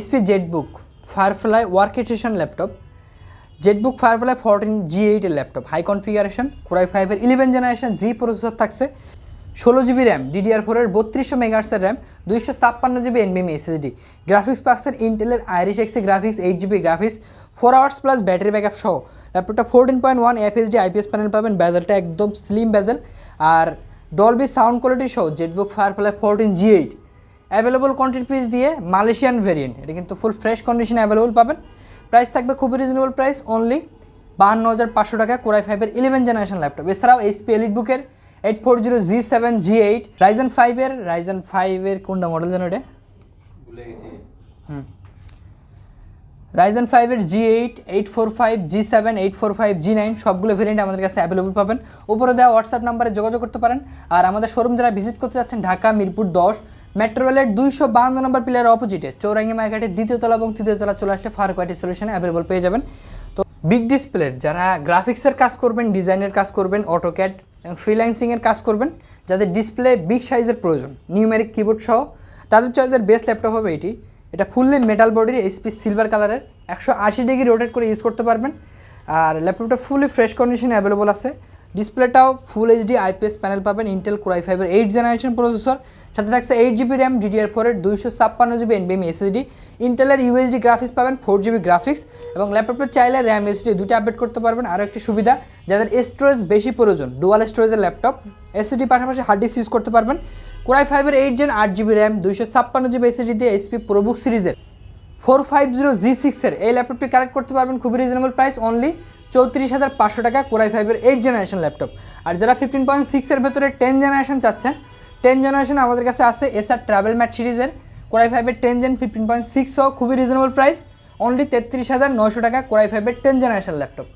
HP Jetbook Firefly work station laptop Jetbook Firefly fourteen G এইটের laptop high configuration Core i ফাইভের eleven generation G processor থাকছে, ষোলো GB RAM DDR ফোরের বত্রিশশো মেগাহার্সের RAM দুইশো ছাপ্পান্ন জিবি এনবিএম এসএসডি গ্রাফিক্স পাচ্ছেন ইন্টেলের Iris Xe graphics eight GB graphics four hours plus battery backup সহ। ল্যাপটপটা fourteen point one FHD IPS panel পাবেন ব্যাজেলটা একদম স্লিম ব্যাজেল আর ডলবি সাউন্ড কোয়ালিটি সহ Jetbook Firefly fourteen G eight available quantity piece দিয়ে মালয়েশিয়ান ভেরিয়েন্ট এটা কিন্তু ফুল ফ্রেশ কন্ডিশনে অ্যাভেলেবল পাবেন। প্রাইস থাকবে খুবই রিজনেবল প্রাইস অনলি বাহান্ন হাজার পাঁচশো টাকা কোরাই ফাইভের ইলেভেন জেনারেশন ল্যাপটপ এছাড়াও এইচপি এলিট বুকের eight four zero G seven G eight Ryzen ফাইভের রাইজেন ফাইভের কোনটা মডেল যেন এটা? হুম। রাইজেন ফাইভের G eight eight four five G seven eight four five G nine সবগুলো ভেরিয়েন্ট আমাদের কাছে অ্যাভেলেবল পাবেন। উপরে দেওয়া হোয়াটসঅ্যাপ নাম্বারে যোগাযোগ করতে পারেন। আর আমাদের শোরুম যারা ভিজিট করতে যাচ্ছেন ঢাকা মিরপুর দশ মেট্রো রেলের দুইশো বাহান্ন নম্বর প্লেয়ার অপোজিটে চৌরাঙ্গি মার্কেটের দ্বিতীয় তলা এবং তৃতীয় তলা চলে আসলে ফার কোয়ালিটি সলিউশনে অ্যাভেলেবল পেয়ে যাবেন। তো বিগ ডিসপ্লের যারা গ্রাফিক্সের কাজ করবেন ডিজাইনের কাজ করবেন অটোক্যাড এবং ফ্রিল্যান্সিংয়ের কাজ করবেন, যাদের ডিসপ্লে বিগ সাইজের প্রয়োজন নিউমেরিক কিবোর্ড সহ, তাদের চয়েসের বেস্ট ল্যাপটপ হবে এটি। এটা ফুললি মেটাল বডির এইচপি সিলভার কালারের একশো আশি ডিগ্রি রোটেট করে ইউজ করতে পারবেন। আর ল্যাপটপটা ফুলি ফ্রেশ কন্ডিশনে অ্যাভেলেবল আছে। ডিসপ্লেটাও ফুল এইচডি আইপিএস প্যানেল পাবেন ইন্টেল কোরাই ফাইভের এইট জেনারেশন প্রসেসর সাথে থাকছে এইট জিবি র্যাম ডিডিআর ফোরের দুইশো ছাপ্পান্ন জিবি এনবিএম এসএসডি ইন্টেলের ইউএসডি গ্রাফিক্স পাবেন ফোর জিবি গ্রাফিক্স এবং ল্যাপটপটা চাইলে র্যাম এসডি দুটো আপডেট করতে পারবেন। আরও একটি সুবিধা, যাদের স্টোরেজ বেশি প্রয়োজন ডুয়াল স্টোরেজের ল্যাপটপ এসএসডি পাশাপাশি হার্ড ডিস্ক ইউজ করতে পারবেন। কোরাই ফাইভের এইট জেন আট জিবি র্যাম দুইশো ছাপ্পান্ন জিবি এসএসডি দিয়ে এইচপি প্রোবুক সিরিজের ফোর ফাইভ জিরো জি সিক্সের এই ল্যাপটপটি কালেক্ট করতে পারবেন খুবই রিজনেবল প্রাইস অনলি চৌত্রিশ হাজার পাঁচশো টাকা কোরাই ফাইভের এইট জেনারেশন ল্যাপটপ আর যারা ফিফটিন পয়েন্ট সিক্সের ভেতরে টেন জেনারেশন চাচ্ছেন টেন জেনারেশন আমাদের কাছে আছে এসআর ট্রাভেল ম্যাট সিরিজের। কোরাই ফাইভের টেন জেন ফিফটিন পয়েন্ট সিক্সও খুবই রিজনেবল প্রাইস অনলি তেত্রিশ হাজার নয়শো টাকা কোরাই ফাইভের টেন জেনারেশন ল্যাপটপ